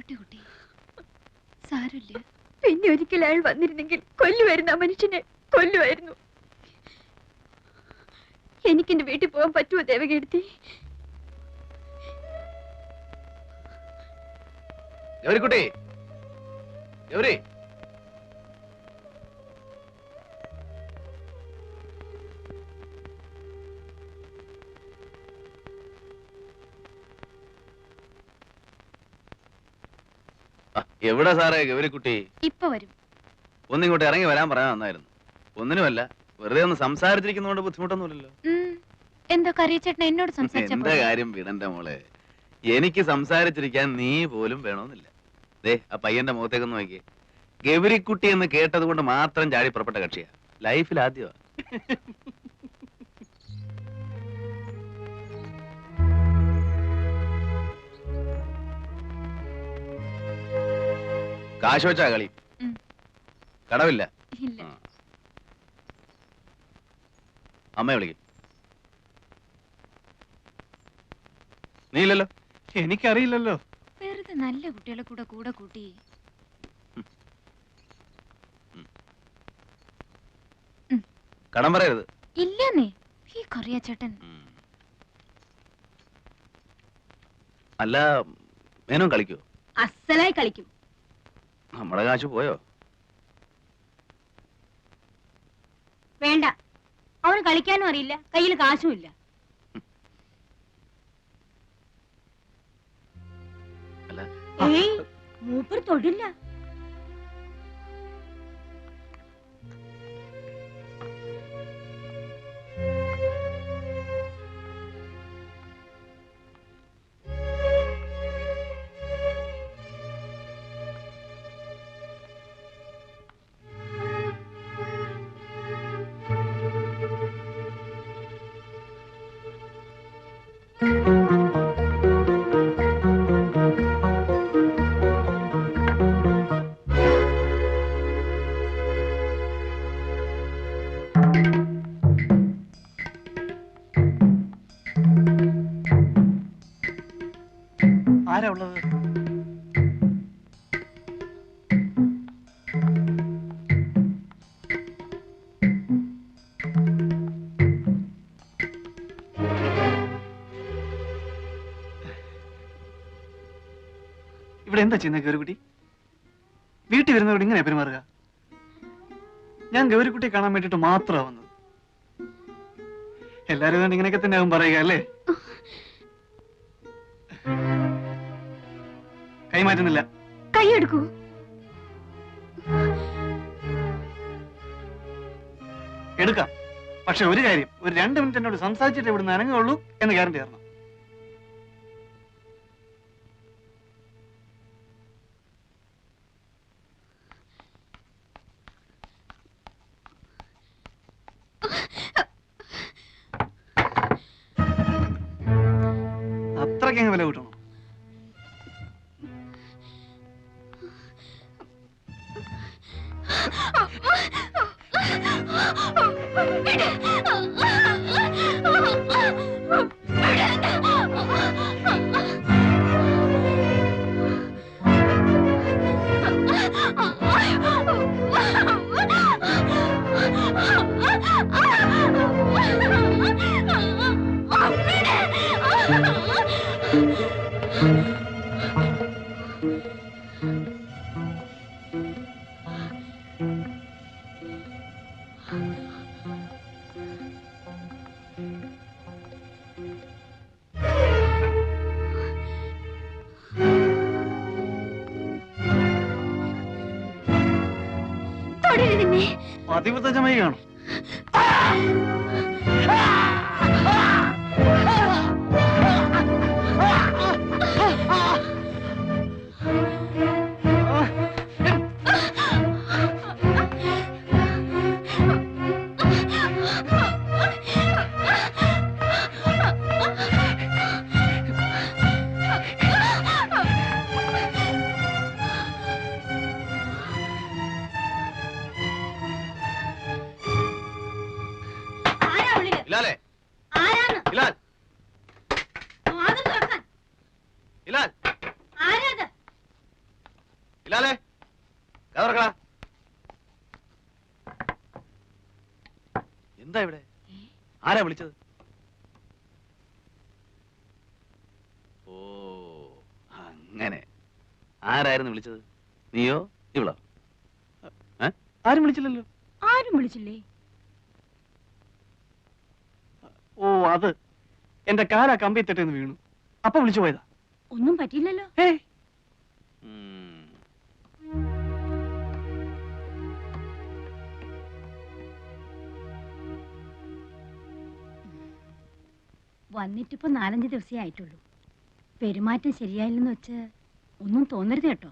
പോട്ടെ കുട്ടി. സാരമില്ല. പിന്നെ ഒരിക്കൽ അയാൾ വന്നിരുന്നെങ്കിൽ കൊല്ലുമായിരുന്നു ആ മനുഷ്യനെ. കൊല്ലുമായിരുന്നു. എനിക്കെന്റെ വീട്ടിൽ പോകാൻ പറ്റുമോ ദേവകീർത്തി? ഗൗരിക്കുട്ടി ഗൗരി എവിടെ സാറേ ഗൗരിക്കുട്ടി? ഇപ്പൊ വരും. ഒന്നിങ്ങോട്ട് ഇറങ്ങി വരാൻ പറയാൻ നന്നായിരുന്നു ഒന്നിനുമല്ല വെറുതെ ഒന്ന് സംസാരിച്ചിരിക്കുന്നതുകൊണ്ട് ബുദ്ധിമുട്ടൊന്നുമില്ലല്ലോ. എന്താ കറിയച്ചേട്ടൻ എന്നോട് സംസാരിച്ച എന്താ കാര്യം വിടണ്ട മോളെ. എനിക്ക് സംസാരിച്ചിരിക്കാൻ നീ പോലും വേണമെന്നില്ല. ദേ ആ പയ്യന്റെ മുഖത്തേക്കൊന്ന് നോക്കിയേ. ഗൗരിക്കുട്ടി എന്ന് കേട്ടത് കൊണ്ട് മാത്രം ചാടി പുറപ്പെട്ട കക്ഷിയാ. ലൈഫിൽ ആദ്യമാ. കാശ് വെച്ചാ കളി. കടവില്ല. അമ്മ. അമ്മയെ വിളിക്കും. നീ ഇല്ലല്ലോ എനിക്കറിയില്ലല്ലോ. വെറുതെ നല്ല കുട്ടികളെ കൂടെ കൂടെ കൂട്ടി. കടം പറയരുത്. ഇല്ലെന്നേ. ഈ കറിയ ചേട്ടൻ അല്ല മേനോ കളിക്കോ? അസലായി കളിക്കും. നമ്മുടെ കാശ് പോയോ? വേണ്ട. അവന് കളിക്കാനും അറിയില്ല. കയ്യിൽ കാശുമില്ല ഏയ് മൂപ്പർ തൊടില്ല. ഇവിടെ എന്താ ചെയ്യുന്നത് ഗൗരിക്കുട്ടി? വീട്ടിൽ വരുന്നവരോട് ഇങ്ങനെ പെരുമാറുക? ഞാൻ ഗൗരിക്കുട്ടിയെ കാണാൻ വേണ്ടിട്ട് മാത്രമാണ് വന്നത്. എല്ലാരും കണ്ട് ഇങ്ങനെയൊക്കെ തന്നെ ആവും പറയുക അല്ലേ? കൈമാറ്റുന്നില്ല കൈയെടുക്കൂ എടുക്കാം. പക്ഷെ ഒരു കാര്യം ഒരു രണ്ട് മിനിറ്റ് എന്നോട് സംസാരിച്ചിട്ട് ഇവിടുന്ന് അനങ്ങുള്ളൂ എന്ന് ഗ്യാരണ്ടി തരണം. അത്രയ്ക്കങ്ങ് വില കൂട്ടണം എന്നെ. പതിവ്രതജമായി ഇലാൽ എന്താ ഇവിടെ? ആരാ വിളിച്ചത്? ഓ അങ്ങനെ. ആരായിരുന്നു വിളിച്ചത്? നീയോ ഇവളോ? ആരും വിളിച്ചില്ലല്ലോ? ആരും വിളിച്ചില്ലേ? ഓ അത്. എന്റെ കാല കമ്പിത്തെട്ടെന്ന് വീണു. അപ്പൊ വിളിച്ചു പോയതാ. ഒന്നും പറ്റില്ലല്ലോ. വന്നിട്ടിപ്പോ നാലഞ്ച് ദിവസമേ ആയിട്ടുള്ളൂ. പെരുമാറ്റം ശരിയായില്ലെന്ന് വെച്ച് ഒന്നും തോന്നരുത് കേട്ടോ.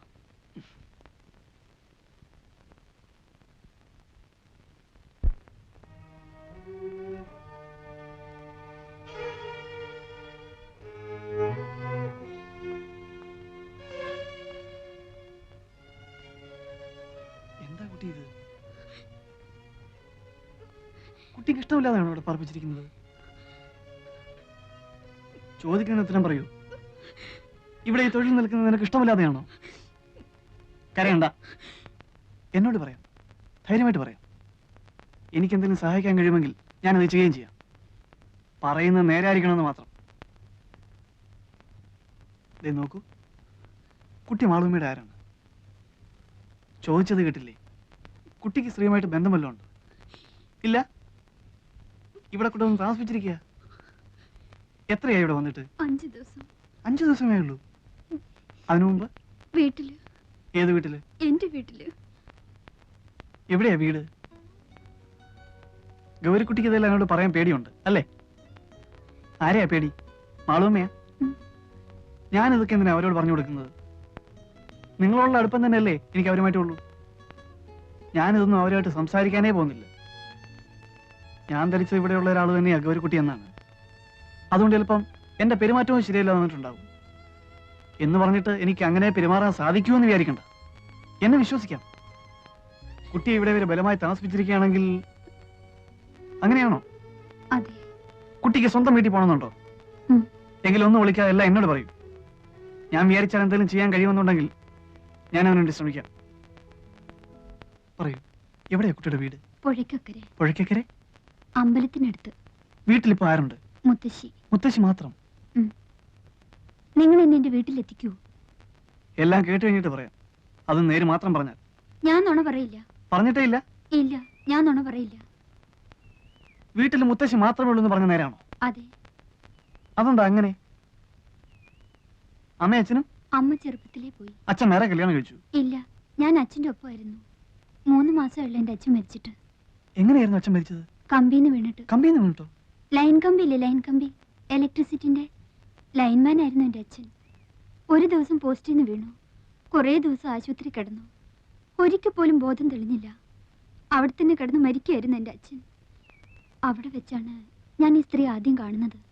കുട്ടിക്ക് അവിടെ പറപ്പിച്ചിരിക്കുന്നത് ചോദിക്കുന്ന ഉത്തരം പറയൂ. ഇവിടെ ഈ തൊഴിൽ നിൽക്കുന്നത് നിനക്ക് ഇഷ്ടമില്ലാതെയാണോ? കരയണ്ട. എന്നോട് പറയാം. ധൈര്യമായിട്ട് പറയാം. എനിക്ക് എന്തെങ്കിലും സഹായിക്കാൻ കഴിയുമെങ്കിൽ ഞാനത് ചെയ്യുകയും ചെയ്യാം. പറയുന്നത് നേരായിരിക്കണമെന്ന് മാത്രം. ദേ നോക്കൂ. കുട്ടി മാളൂമിയുടെ ആരാണ്? ചോദിച്ചത് കേട്ടില്ലേ? കുട്ടിക്ക് സ്ത്രീയുമായിട്ട് ബന്ധമല്ലോ ഉണ്ട്? ഇല്ല? ഇവിടെ കൂടെ ഒന്ന് താമസിപ്പിച്ചിരിക്കുക. എത്രയായി ഇവിടെ വന്നിട്ട്? അഞ്ചു ദിവസം. അഞ്ചു ദിവസമേ ഉള്ളൂ. അതിനു മുമ്പ്? വീട്ടിൽ. ഏത് വീട്ടിൽ? എന്റെ വീട്ടിൽ. എവിടെയാ വീട്? ഗൗരിക്കുട്ടിക്ക് ഇതെല്ലാം എന്നോട് പറയാൻ പേടിയുണ്ട് അല്ലേ? ആരെയാ പേടി? മാളൂമ്മയാ. ഞാൻ ഇതൊക്കെ എന്തിനാ അവരോട് പറഞ്ഞു കൊടുക്കുന്നത്? നിങ്ങളോടുള്ള അടുപ്പം തന്നെയല്ലേ എനിക്ക് അവരുമായിട്ടുള്ളൂ. ഞാനിതൊന്നും അവരുമായിട്ട് സംസാരിക്കാനേ പോകുന്നില്ല. ഞാൻ ധരിച്ചത് ഇവിടെയുള്ള ഒരാൾ തന്നെയാ ഗൗരിക്കുട്ടി എന്നാണ്. അതുകൊണ്ട് ചിലപ്പം എന്റെ പെരുമാറ്റവും ശരിയല്ല വന്നിട്ടുണ്ടാവും. എന്ന് പറഞ്ഞിട്ട് എനിക്ക് അങ്ങനെ പെരുമാറാൻ സാധിക്കുമെന്ന് വിചാരിക്കണ്ട. എന്നെ വിശ്വസിക്കാം. കുട്ടിയെ ഇവിടെ വരെ ബലമായി താമസിപ്പിച്ചിരിക്കുകയാണെങ്കിൽ അങ്ങനെയാണോ? അതെ. കുട്ടിക്ക് സ്വന്തം വീട്ടിൽ പോകണമെന്നുണ്ടോ? ഉം. എങ്കിലും ഒന്ന് വിളിക്കാതെ എല്ലാം എന്നോട് പറയും. ഞാൻ വിചാരിച്ചാൽ എന്തെങ്കിലും ചെയ്യാൻ കഴിയുമെന്നുണ്ടെങ്കിൽ ഞാൻ അവനെ വേണ്ടി ശ്രമിക്കാം. പറയൂ. എവിടെയാ കുട്ടിയുടെ വീട്? പുഴയ്ക്കക്കരെ. പുഴയ്ക്കക്കരെ? അമ്പലത്തിനടുത്ത്. വീട്ടിലിപ്പോ ആരുണ്ട്? മുത്തശ്ശി. മുത്തശ്ശി മാത്രം? നിങ്ങൾ എന്നെ എന്റെ വീട്ടിലെത്തിക്കൂ എല്ലാം കേട്ട് കഴിഞ്ഞിട്ട് പറയാം. അത് നേര് മാത്രം പറഞ്ഞാൽ. ഞാൻ നുണ പറയില്ല. പറഞ്ഞിട്ടേ ഇല്ല? ഇല്ല ഞാൻ നുണ പറയില്ല. വീട്ടിൽ മുത്തശ്ശി മാത്രമേ ഉള്ളൂ എന്ന് പറഞ്ഞ നേരാണോ? അതെ. അതെന്താ അങ്ങനെ? അമ്മ അച്ഛനും? അമ്മ ചെറുപ്പത്തിലേ പോയി. അച്ഛൻ നേരെ കല്യാണം കഴിച്ചു? ഇല്ല ഞാൻ അച്ഛന്റെ ഒപ്പമായിരുന്നു. മൂന്ന് മാസമുള്ള എന്റെ അച്ഛൻ മരിച്ചിട്ട്. എങ്ങനെയായിരുന്നു അച്ഛൻ മരിച്ചത്? കമ്പിന്ന് വീണിട്ട്. കമ്പിന്ന് വീണിട്ടോ? ലൈൻ കമ്പി ഇല്ലേ ലൈൻ കമ്പി? ഇലക്ട്രിസിറ്റിന്റെ ലൈൻമാൻ ആയിരുന്നു എന്റെ അച്ഛൻ. ഒരു ദിവസം പോസ്റ്റിൽ നിന്ന് വീണു. കുറേ ദിവസം ആശുപത്രി കിടന്നു. ഒരിക്കൽ പോലും ബോധം തെളിഞ്ഞില്ല. അവിടെ തന്നെ കിടന്ന് മരിക്കുകയായിരുന്നു എന്റെ അച്ഛൻ. അവിടെ വെച്ചാണ് ഞാൻ ഈ സ്ത്രീ ആദ്യം കാണുന്നത്.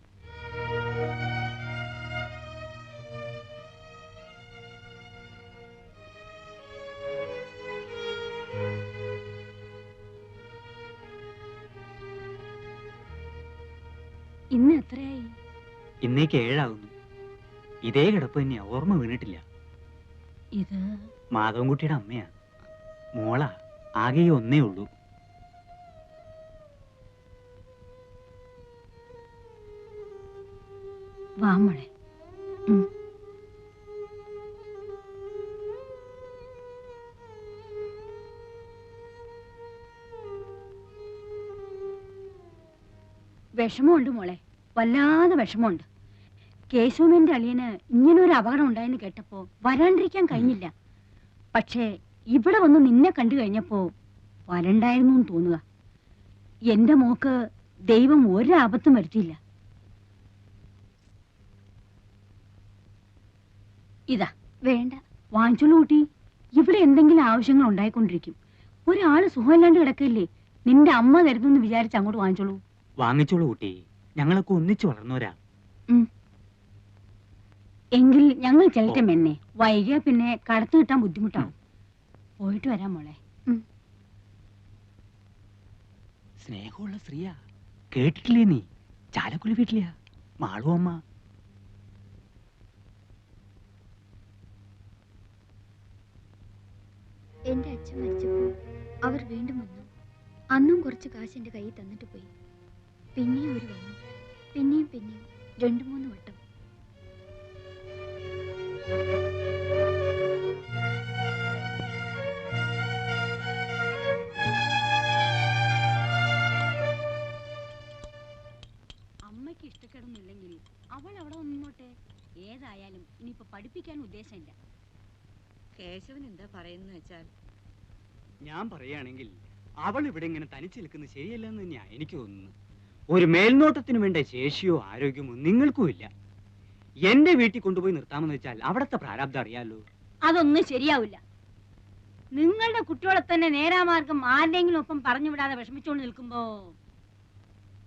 ഇന്ന് എത്രയായി? ഇന്നേക്ക് ഏഴാകുന്നു. ഇതേ കിടപ്പ് തന്നെയാ. ഓർമ്മ വീണിട്ടില്ല. ഇത്? മാധവൻകുട്ടിയുടെ അമ്മയാ. മോളാ. ആകെ ഈ ഒന്നേ ഉള്ളൂ. വാമളെ വിഷമമുണ്ട് മോളെ. വല്ലാതെ വിഷമമുണ്ട്. കേശവമേന്റെ അളിയന് ഇങ്ങനൊരു അപകടം ഉണ്ടായെന്ന് കേട്ടപ്പോ വരാണ്ടിരിക്കാൻ കഴിഞ്ഞില്ല. പക്ഷേ ഇവിടെ വന്ന് നിന്നെ കണ്ടു കഴിഞ്ഞപ്പോ വരണ്ടായിരുന്നു എന്ന് തോന്നുക. എന്റെ മോക്ക് ദൈവം ഒരു ആപത്തും വരുത്തിയില്ല. ഇതാ വേണ്ട. വാങ്ങിച്ചോളൂ കൂട്ടി. ഇവിടെ എന്തെങ്കിലും ആവശ്യങ്ങൾ ഉണ്ടായിക്കൊണ്ടിരിക്കും. ഒരാൾ സുഖമില്ലാണ്ട് കിടക്കില്ലേ? നിന്റെ അമ്മ തരുന്നെന്ന് വിചാരിച്ച് അങ്ങോട്ട് വാങ്ങിച്ചോളൂ. വാങ്ങിച്ചോളൂ കുട്ടി. ഞങ്ങളൊക്കെ ഒന്നിച്ചു വളർന്നവരാ. എങ്കിൽ ഞങ്ങൾ ചെല്ലട്ടെ മെന്നെ. വൈകിയ പിന്നെ കടത്തു കിട്ടാൻ ബുദ്ധിമുട്ടാവും. പോയിട്ട് വരാം മോളെ. സ്നേഹമുള്ള സ്ത്രീയാ. കേട്ടിട്ടില്ലേ നീ? ചാലക്കുലി വീട്ടിലെയാ. മാളു അമ്മ. എന്റെ അച്ഛൻ മരിച്ചപ്പോൾ അവർ വീണ്ടും വന്നു. അന്നും കുറച്ച് കാശ് എന്റെ കയ്യിൽ തന്നിട്ട് പോയി. പിന്നെയും ഒരു വന്നു പിന്നെയും പിന്നെയും രണ്ടു മൂന്ന് വട്ടം. അമ്മയ്ക്ക് ഇഷ്ടക്കേടൊന്നുമില്ലെങ്കിൽ അവൾ അവിടെ നിന്നോട്ടെ? ഏതായാലും ഇനിയിപ്പോ പഠിപ്പിക്കാൻ ഉദ്ദേശമില്ല. കേശവൻ എന്താ പറയുന്നത് വെച്ചാൽ ഞാൻ പറയുകയാണെങ്കിൽ അവൾ ഇവിടെ ഇങ്ങനെ തനിച്ച് നിൽക്കുന്നത് ശരിയല്ലെന്ന് തന്നെയാ എനിക്ക് തോന്നുന്നു ഒരു മേൽനോട്ടത്തിന് വേണ്ട ശേഷിയോ ആരോഗ്യമോ നിങ്ങൾക്കും ഇല്ല. എന്റെ വീട്ടിൽ കൊണ്ടുപോയി നിർത്താമെന്ന് വെച്ചാൽ അവിടത്തെ പ്രാരാബ്ദം അറിയാലോ? അതൊന്നും ശരിയാവില്ല. നിങ്ങളുടെ കുട്ടികളെ തന്നെ നേരാമാർഗം ആരുടെങ്കിലും ഒപ്പം പറഞ്ഞു വിടാതെ വിഷമിച്ചുകൊണ്ട് നിൽക്കുമ്പോ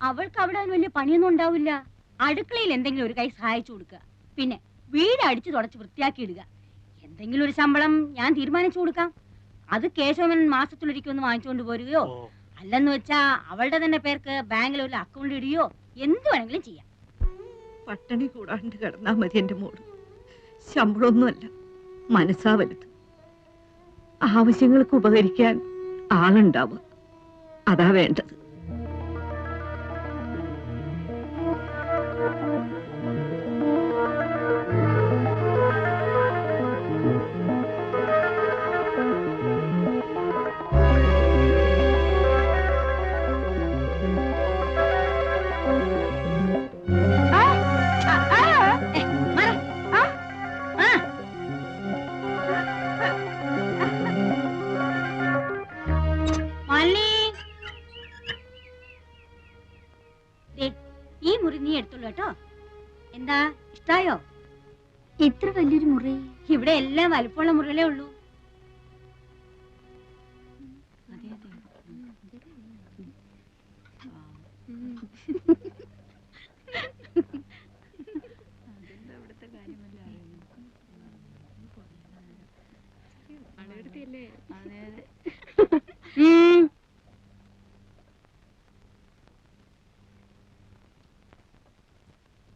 അവൾക്ക് അവിടെ വലിയ പണിയൊന്നും ഉണ്ടാവില്ല. അടുക്കളയിൽ എന്തെങ്കിലും ഒരു കൈ സഹായിച്ചു കൊടുക്കുക. പിന്നെ വീട് അടിച്ചു തുടച്ച് വൃത്തിയാക്കി ഇടുക. എന്തെങ്കിലും ഒരു ശമ്പളം ഞാൻ തീരുമാനിച്ചു കൊടുക്കാം. അത് കേശവൻ മാസത്തിലൊരിക്കൊന്ന് വാങ്ങിച്ചുകൊണ്ട് പോരുകയോ അല്ലെന്ന് വെച്ചാ അവളുടെ തന്നെ പേർക്ക് ഒരു അക്കൗണ്ട് ഇടിയോ? എന്ത് വേണമെങ്കിലും ചെയ്യാം. പട്ടണി കൂടാണ്ട് കിടന്നാ മതി എന്റെ മോൾ. ശമ്പളമൊന്നുമല്ല. മനസ്സാ വലുത്. ആവശ്യങ്ങൾക്ക് ഉപകരിക്കാൻ ആളുണ്ടാവുക. അതാ വേണ്ടത്. എല്ലാം വലിപ്പമുള്ള മുറികളേ ഉള്ളൂ.